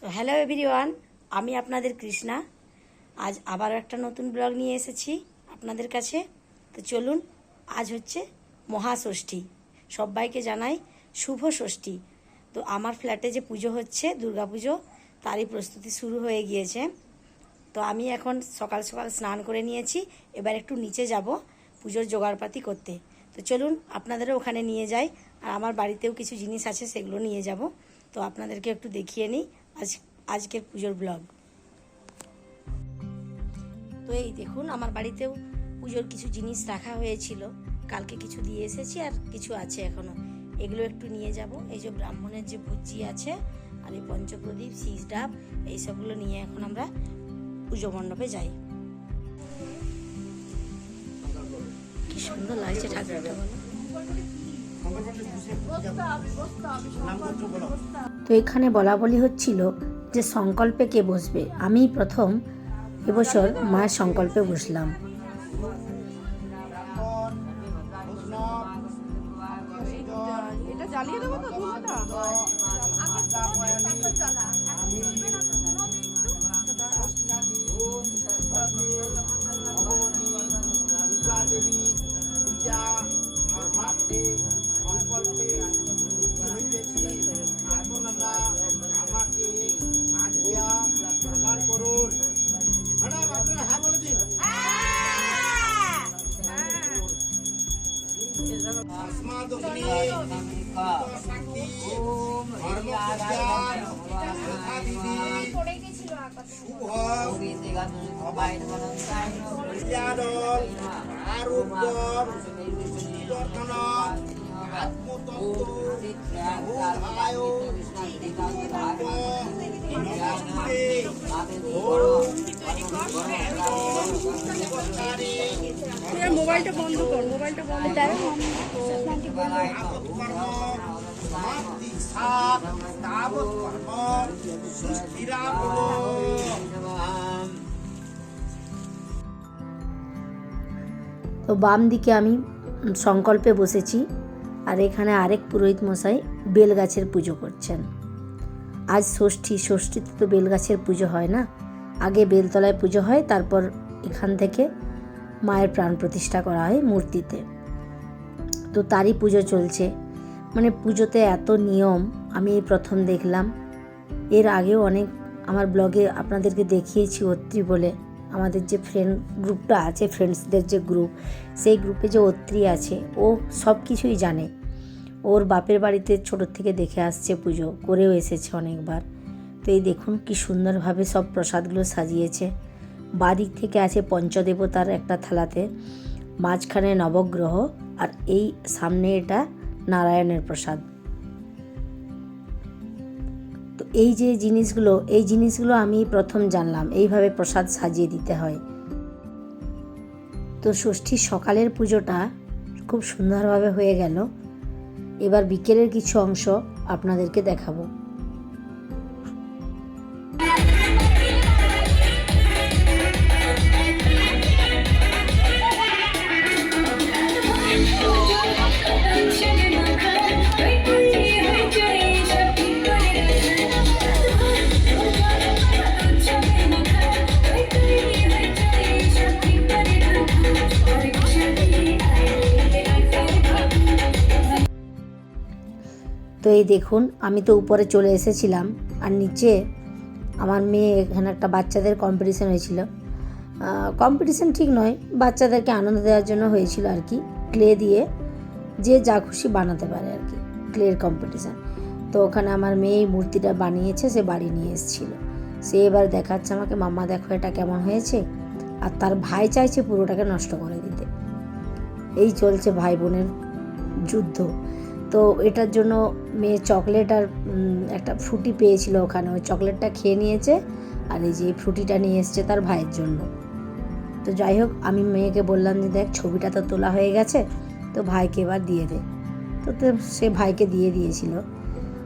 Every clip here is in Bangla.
সো হ্যালো এভরিওয়ান আমি আপনাদের কৃষ্ণা। আজ আবার একটা নতুন ব্লগ নিয়ে এসেছি আপনাদের কাছে। তো চলুন, আজ হচ্ছে মহাষষ্ঠী। সবাইকে জানাই শুভ ষষ্ঠী। তো আমার ফ্ল্যাটে যে পুজো হচ্ছে দুর্গাপুজো তারই প্রস্তুতি শুরু হয়ে গিয়েছে। তো আমি এখন সকাল সকাল স্নান করে নিয়েছি। এবার একটু নিচে যাব পুজোর জোগাড়পাতি করতে। তো চলুন, আপনাদেরও ওখানে নিয়ে যাই। আর আমার বাড়িতেও কিছু জিনিস আছে, সেগুলো নিয়ে যাব। তো আপনাদেরকে একটু দেখিয়ে নিই। আজ আজকের পুজোর ব্লগ তো এই দেখুন আমার বাড়িতেও পুজোর কিছু জিনিস রাখা হয়েছিল। কালকে কিছু দিয়ে এসেছি আর কিছু আছে এখনও। এগুলো একটু নিয়ে যাব। এই যে ব্রাহ্মণের যে ভুজি আছে আর এই পঞ্চপ্রদীপ শীষ ডাব এইসবগুলো নিয়ে এখন আমরা পুজো মণ্ডপে যাই। কি সুন্দর লাগছে ঠাকুরটা। বলো। তো এখানে বলা বলি হচ্ছিল যে সংকল্পে কে বসবে? আমি প্রথম এবছর মায়ের সংকল্পে বসলাম। মোবাইলটা বন্ধ কর মোবাইলটা বন্ধ তো বাম দিকে আমি সংকল্পে বসেছি, আর এখানে আরেক পুরোহিত মশাই বেলগাছের পুজো করছেন। আজ ষষ্ঠী, ষষ্ঠীতে তো বেলগাছের পুজো হয় না। আগে বেলতলায় পুজো হয়, তারপর এখান থেকে মায়ের প্রাণ প্রতিষ্ঠা করা হয় মূর্তিতে। তো তারই পুজো চলছে। মানে পুজোতে এত নিয়ম, আমি এই প্রথম দেখলাম। এর আগেও অনেক আমার ব্লগে আপনাদেরকে দেখিয়েছি অত্রি বলে। আমাদের যে ফ্রেন্ড গ্রুপটা আছে ফ্রেন্ডসদের যে গ্রুপ সেই গ্রুপে যে অত্রি আছে, ও সব কিছুই জানে। ওর বাপের বাড়িতে ছোট থেকে দেখে আসছে পুজো, করেও এসেছে অনেকবার। তো এই দেখুন কি সুন্দরভাবে সব প্রসাদগুলো সাজিয়েছে। বাদিক থেকে আছে পঞ্চদেবতার একটা থালাতে, মাঝখানে নবগ্রহ আর এই সামনে এটা নারায়ণের প্রসাদ। তো এই যে জিনিসগুলো, এই জিনিসগুলো আমি প্রথম জানলাম, এইভাবে প্রসাদ সাজিয়ে দিতে হয়। তো ষষ্ঠীর সকালের পুজোটা খুব সুন্দরভাবে হয়ে গেল। এবার বিকেলের কিছু অংশ আপনাদেরকে দেখাবো। তো এই দেখুন, আমি তো উপরে চলে এসেছিলাম আর নিচে আমার মেয়ে এখানে একটা বাচ্চাদের কম্পিটিশান হয়েছিল। কম্পিটিশান ঠিক নয়, বাচ্চাদেরকে আনন্দ দেওয়ার জন্য হয়েছিল আর কি। ক্লে দিয়ে যে যা খুশি বানাতে পারে আর কি ক্লের কম্পিটিশান তো ওখানে আমার মেয়ে মূর্তিটা বানিয়েছে, সে বাড়ি নিয়ে এসেছিল। সে এবার দেখাচ্ছে আমাকে, মাম্মা, দেখো এটা কেমন হয়েছে? আর তার ভাই চাইছে পুরোটাকে নষ্ট করে দিতে। এই চলছে ভাই বোনের যুদ্ধ। তো এটার জন্য মেয়ে চকলেট আর একটা ফ্রুটি পেয়েছিল ওখানে। ওই চকলেটটা খেয়ে নিয়েছে আর এই যে ফ্রুটিটা নিয়ে এসছে তার ভাইয়ের জন্য। তো যাই হোক, আমি মেয়েকে বললাম যে, দেখ, ছবিটা তো তোলা হয়ে গেছে, তো ভাইকে এবার দিয়ে দে। তো, সে ভাইকে দিয়ে দিয়েছিল।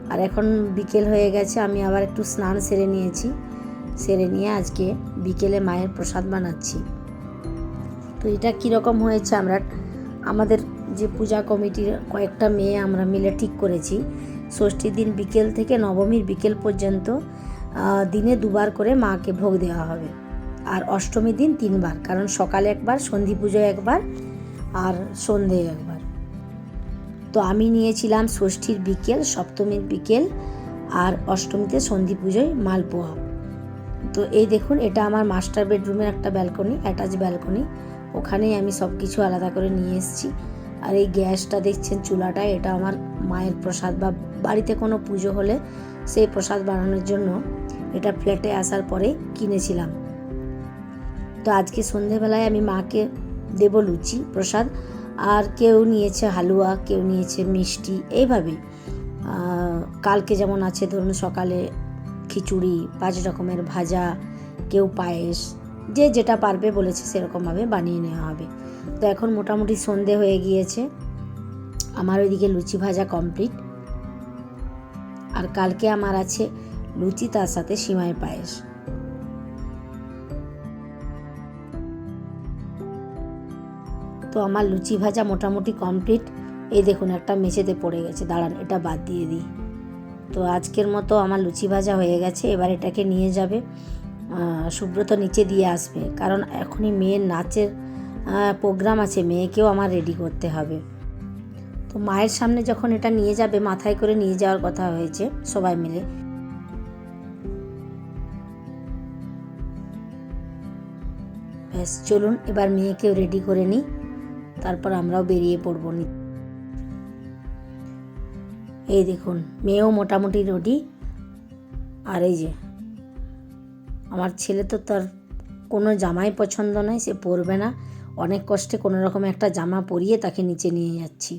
আর এখন বিকেল হয়ে গেছে, আমি আবার একটু স্নান সেরে নিয়েছি। সেরে নিয়ে আজকে বিকেলে মায়ের প্রসাদ বানাচ্ছি। তো এটা কীরকম হয়েছে আমরা, আমাদের যে পূজা কমিটির কয়েকটা মেয়ে আমরা মিলে ঠিক করেছি। ষষ্ঠীর দিন বিকেল থেকে নবমীর বিকেল পর্যন্ত দিনে দুবার করে মাকে ভোগ দেওয়া হবে। আর অষ্টমীর দিন তিনবার, কারণ সকালে একবার, সন্ধি পুজোয় একবার, আর সন্ধে একবার। তো আমি নিয়েছিলাম ষষ্ঠীর বিকেল, সপ্তমীর বিকেল, আর অষ্টমীতে সন্ধি পুজোয় মালপোয়া তো এই দেখুন, এটা আমার মাস্টার বেডরুমের একটা ব্যালকনি, অ্যাটাচ ব্যালকনি। ওখানেই আমি সব কিছু আলাদা করে নিয়ে এসেছি। আর এই গ্যাসটা দেখছেন চুলাটা, এটা আমার মায়ের প্রসাদ বা বাড়িতে কোনো পুজো হলে সেই প্রসাদ বানানোর জন্য এটা ফ্ল্যাটে আসার পরে কিনেছিলাম। তো আজকে সন্ধেবেলায় আমি মাকে দেবো লুচি প্রসাদ, আর কেউ নিয়েছে হালুয়া, কেউ নিয়েছে মিষ্টি এইভাবে কালকে যেমন আছে ধরুন সকালে খিচুড়ি, পাঁচ রকমের ভাজা, কেউ পায়েস, যে যেটা পারবে বলেছে সেরকমভাবে বানিয়ে নেওয়া হবে। তো এখন মোটামুটি সন্ধে হয়ে গিয়েছে। আমার ওইদিকে লুচি ভাজা কমপ্লিট। আর কালকে আমার আছে লুচি, তার সাথে সিমাই পায়েস। তো আমার লুচি ভাজা মোটামুটি কমপ্লিট। এই দেখুন, একটা মেঝেতে পড়ে গেছে। দাঁড়ান, এটা বাদ দিয়ে দিই। তো আজকের মতো আমার লুচি ভাজা হয়ে গেছে। এবার এটাকে নিয়ে যাবে। সুব্রত নিচে দিয়ে আসবে। কারণ এখনই মেয়ের নাচের প্রোগ্রাম আছে, মেয়েকেও আমার রেডি করতে হবে। তো মায়ের সামনে যখন এটা নিয়ে যাবে, মাথায় করে নিয়ে যাওয়ার কথা হয়েছে সবাই মিলে। ব্যাস, চলুন, এবার মেয়েকেও রেডি করে নিই। তারপর আমরাও বেরিয়ে পড়ব নি। এই দেখুন, মেয়েও মোটামুটি রেডি আর এই যে, আমার ছেলে তো তার কোনো জামাই পছন্দ নয়, সে পরবে না। অনেক কষ্টে কোনো রকম একটা জামা পরিয়ে তাকে নিচে নিয়ে যাচ্ছি।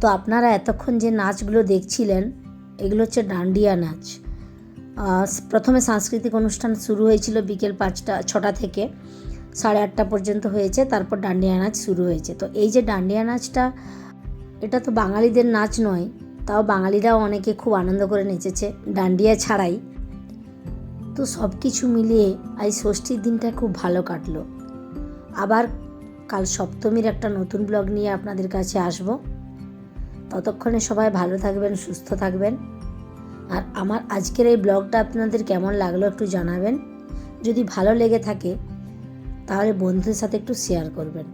তো আপনারা এতক্ষণ যে নাচগুলো দেখছিলেন, এগুলো হচ্ছে ডান্ডিয়া নাচ। প্রথমে সাংস্কৃতিক অনুষ্ঠান শুরু হয়েছিল বিকেল পাঁচটা, ছটা থেকে সাড়ে আটটা পর্যন্ত হয়েছে, তারপর ডান্ডিয়া নাচ শুরু হয়েছে। তো এই যে ডান্ডিয়া নাচটা, এটা তো বাঙালিদের নাচ নয়, তাও বাঙালিরাও অনেকে খুব আনন্দ করে নেচেছে ডান্ডিয়া ছাড়াই। তো সব কিছু মিলিয়ে আজ ষষ্ঠীর দিনটা খুব ভালো কাটলো। আবার কাল সপ্তমীর একটা নতুন ব্লগ নিয়ে আপনাদের কাছে আসব। ততক্ষণে সবাই ভালো থাকবেন, সুস্থ থাকবেন। আর আমার আজকের এই ব্লগটা আপনাদের কেমন লাগল একটু জানাবেন। যদি ভালো লেগে থাকে, তাহলে বন্ধুদের সাথে একটু শেয়ার করবেন।